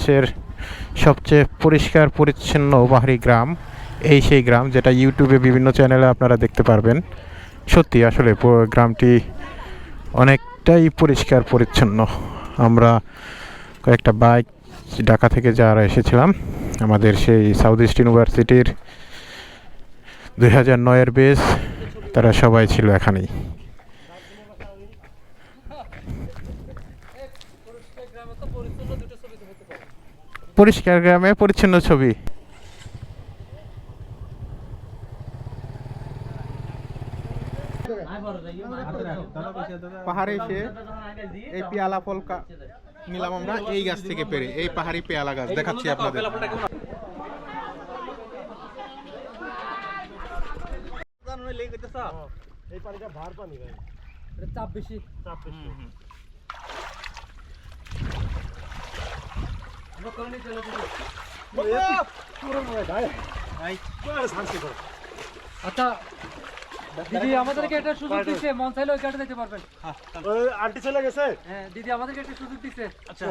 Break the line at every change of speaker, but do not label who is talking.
দেশের সবচেয়ে পরিষ্কার, পরিচ্ছন্ন পাহাড়ি গ্রাম। এই সেই গ্রাম যেটা ইউটিউবে বিভিন্ন চ্যানেলে আপনারা দেখতে পারবেন। সত্যি, আসলে গ্রামটি অনেকটাই পরিষ্কার, পরিচ্ছন্ন। আমরা কয়েকটা বাইক ঢাকা থেকে যারা এসেছিলাম, আমাদের সেই সাউথ ইস্ট ইউনিভার্সিটির দুই হাজার নয়ের বেস তারা সবাই ছিল এখানেই। পরিষ্কার গ্রামে পরিচ্ছন্ন ছবি। পাহাড়ে এসে এই পেয়ালা ফল কা- নিলাম আমরা এই গাছ থেকে পেরে এই পাহাড়ি পেয়ালা গাছ দেখাচ্ছি আপনাদের।
এই পানিটা ভার পানি ভাই।
চাপ বেশি।
চাপ বেশি
আচ্ছা দিদি আমাদেরকে একটা সুযোগ দিচ্ছে মন চাইলে ওই কাটে দিতে পারবেন।
ওই আন্টি চলে গেছে?
হ্যাঁ দিদি আমাদেরকে একটা সুযোগ দিচ্ছে
আচ্ছা।